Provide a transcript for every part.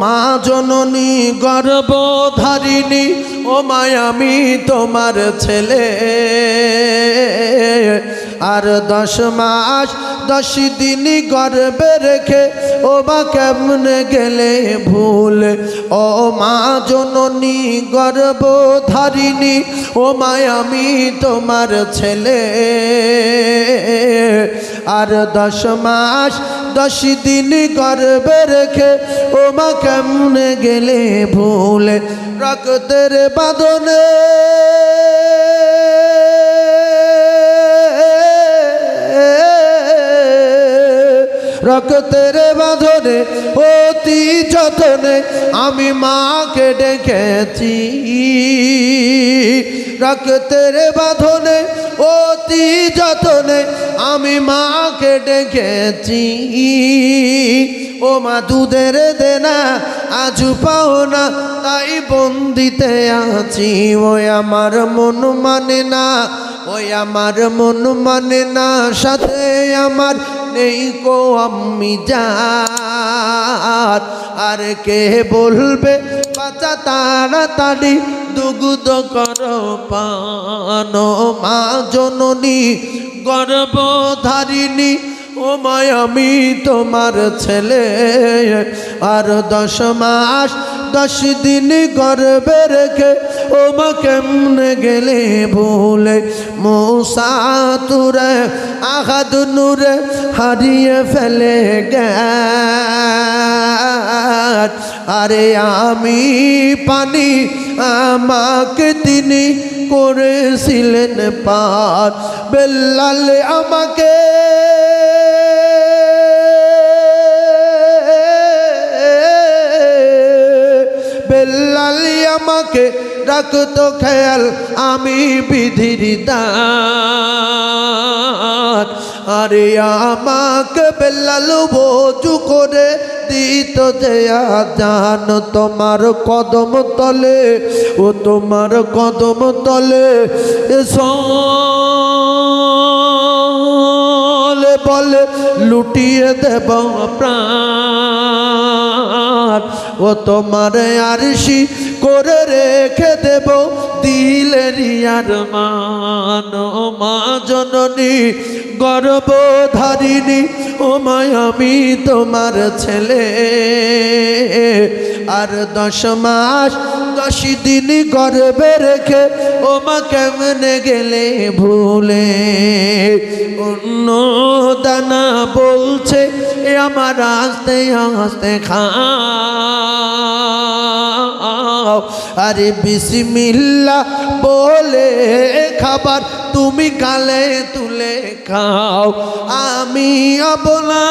মা জননী গর্ভধারিণী, ও মায়ামি তোমার ছেলে। আর দশ মাস, দশ দিন গর্বে রেখে, ও মা, কেমনে গেলে ভুল? ও মা জননী গর্ভধারিণী, ও মায়ামি তোমার ছেলে। আর দশ মাস দশ দিন গর্বে রেখে ও মা কেমনে গেলে ভুলে? রক্তের বাঁধনে। রক্তের বাঁধনে, অতি যতনে আমি মাকে ডেকেছি। রক্তের বাঁধনে, অতি যতনে ডেকেছি। ও মা, দুধের দেনা আজ পাও না, তাই বন্দিতে আছি। ওই আমার মন মানে না, ওই আমার মন মানে না, সাথে আমার নেই কো আমি যার আর কে বলবে বাচ্চা তাড়াতাড়ি দুগুদ কর পান। মা জননী, গর্ভধারিণী, ও মায় আমি তোমার ছেলে। আর দশ মাস দশ দিন গর্বে রেখে, ও মা কেমনে গেলে ভুলে? মৌসা তুরে আঘাত নূরে হারিয়ে ফেলে জ্ঞান আরে আমি পানি আমাকে তিনি করেছিলেন পার। বেল্লালে আমাকে বেল্লালি আমাকে রাখতো খেয়াল, আমি বিধির দান আরে আমাকে বেল্লালু বোঝু করে দিত দেয়া জান তোমার কদম তলে, ও তোমার কদম তলে সলে বলে লুটিয়ে দেব প্রাণ। ও তোমার আরশি করে রেখে দেব দিলের আর মা জননী, গর্ভধারিণী ও মায়ামি তোমার ছেলে। আর দশ মাস, দশ দিন গর্বে রেখে ও মা কেমনে গেলে ভুলে? অন্য দানা বলছে এ আমার আস্তে আস্তে খাও। আরে বিসমিল্লা বলে খাবার তুমি গালে তুলে খাও। আমি অবলা।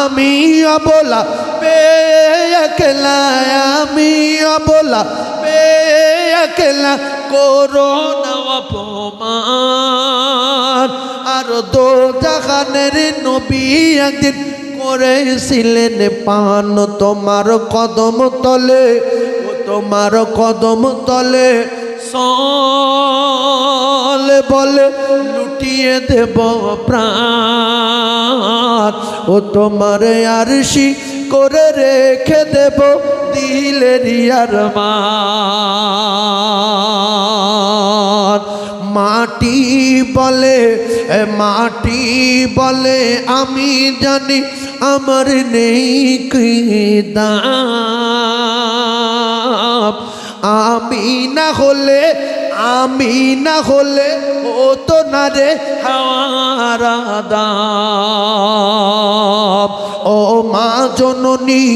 আমি অবলা, বে একলা, আমি অবলা, বে একলা। করো না অপমান। আর দো জাহানের নবী একদিন করেছিলেন পান। তোমার কদম তলে, ও তোমার কদম তলে সলে বলে লুটিয়ে দেব প্রাণ। ও তোমার আরশি করে রেখে দেব দিলের আর মান মাটি বলে মাটি বলে, আমি জানি আমার নেই আমি না হলে, আমি না হলে ও তো না রে হাওয়ারা ও মা জননী,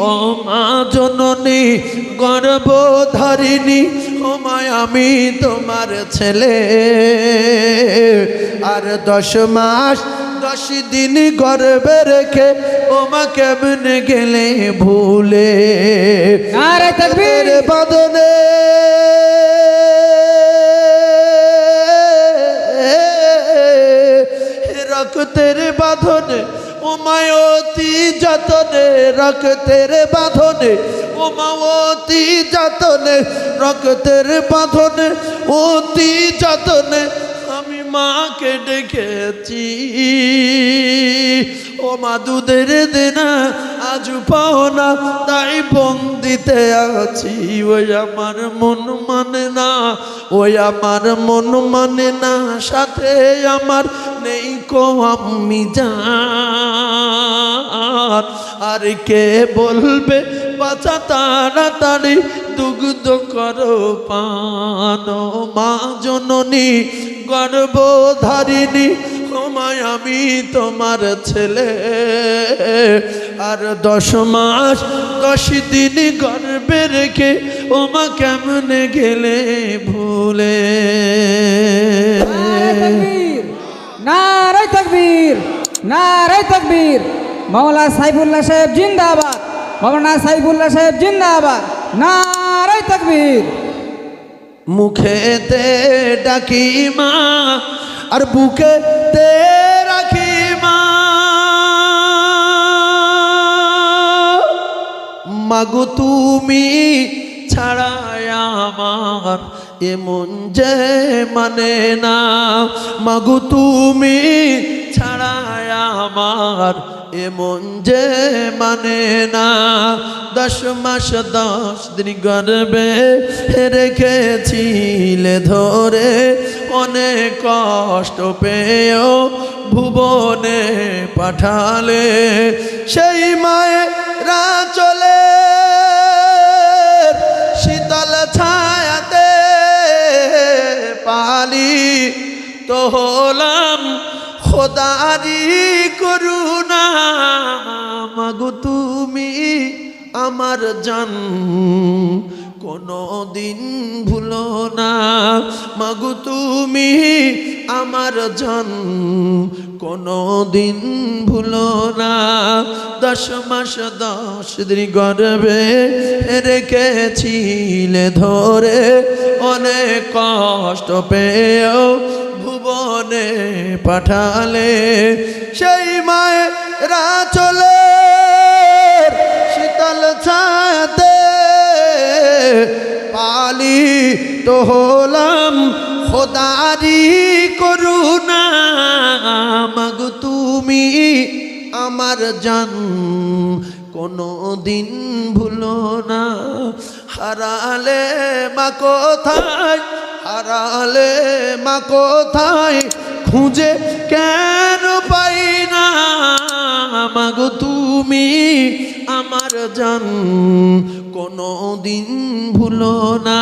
ও মা জননী, গর্ভধারিণী ও মায় আমি তোমার ছেলে আর দশ মাস দশ দিন গর্বে রেখে ও মা কেমনে গেলে ভুলে। রক্তের বাঁধনে রক্তের বাঁধনে উমায়তি যতনে রক্তের বাঁধনে উমায়তি যতনে, রক্তের বাঁধনে, অতি যতনে আমি মাকে ডেকেছি। ও মা, দুধের দেনা আজ পাও না, তাই বন্দিতে আছি। ওই আমার মন মানে না, ওই আমার মন মানে না, সাথে আমার নেই কো আমি যান আর কে বলবে বাচ্চা তাড়াতাড়ি দুগ্ধ করো পান। মা জননী, গর্ভধারিণী তোমায় আমি তোমার ছেলে। আর দশ মাস, দশ দিন গর্বে রেখে ওমা কেমনে গেলে ভুলে? নারাই তকবীর নারাই তকবীর। মাওলা সাইফুল্লাহ সাহেব জিন্দাবাদ। মাওলানা সাইফুল্লাহ সাহেব জিন্দাবাদ। নারাই তকবীর। মুখেতে ডাকি মা, আর বুকেতে রাখি মা। মাগো তুমি ছাড়াই আমার এমন যে মানে না। মাগো তুমি ছাড়াই আমার এমন যে মানে না, দশ মাস দশ দিন গর্বে রেখেছিলে ধরে, অনেক কষ্ট পেয়েও ভুবনে পাঠালে, সেই মায়েরা চলে। শীতল ছায়াতে পালি তো হলাম খোদারি করুণা, মাগো তুমি আমার জান। কোনো দিন ভুলো না, মাগো তুমি আমার জান। কোনো দিন ভুলো না, দশ মাস দশ দিন গর্বে রেখেছিলে ধরে, অনেক কষ্ট পেয়েও ভুবনে পাঠালে সেই মায়েরা চলে শীতল ছায়াতে পালি তো হলাম। খোদারি করুণা, মাগো তুমি আমার জান কোনো দিন ভুলো না। হারালে মা কোথায়? হারালে মা কোথায় খুঁজে কেন পাই না? মাগো তুমি আমার জান কোনো দিন ভুলো না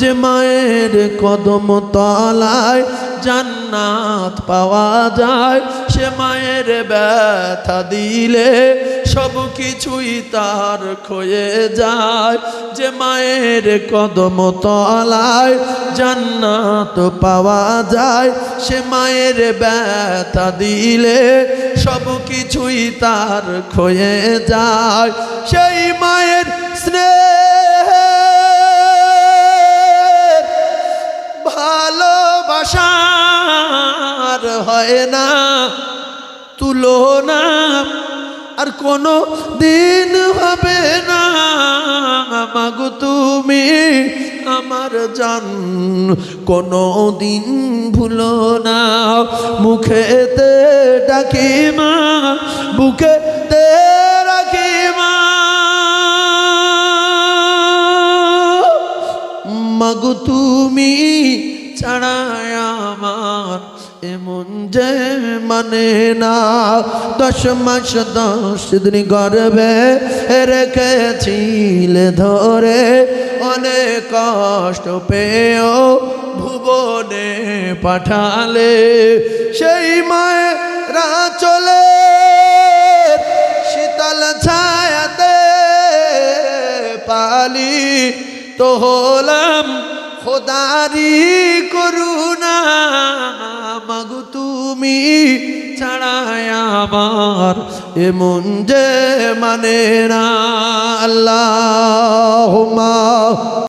যে মায়ের কদম তলায় জান্নাত পাওয়া যায়। সে মায়ের ব্যথা দিলে সব কিছুই তার ক্ষয়ে যায়। যে মায়ের কদম তলায় জান্নাত পাওয়া যায়, সে মায়ের ব্যথা দিলে সব কিছুই তার ক্ষয়ে যায়। সেই মায়ের স্নেহ ভালোবাসার হয় না তুলনা আর কোনো দিন হবে না। মাগো তুমি আমার জান, কোনো দিন ভুলো না। মুখেতে ডাকি মা, বুকেতে ছাড়ায় আমার এমন যে মানে না। দশ মাস, দশ দিন গর্বে রেখেছিলে ধরে। অনেক কষ্ট পেয়েও ভুবনে পাঠালে। সেই মায়েরা চলে শীতল ছায়াতে পালি তো হলাম। খোদারি করুণা মাগু তুমি ছাড়ায় আমার এমন যে মানে না। আল্লাহ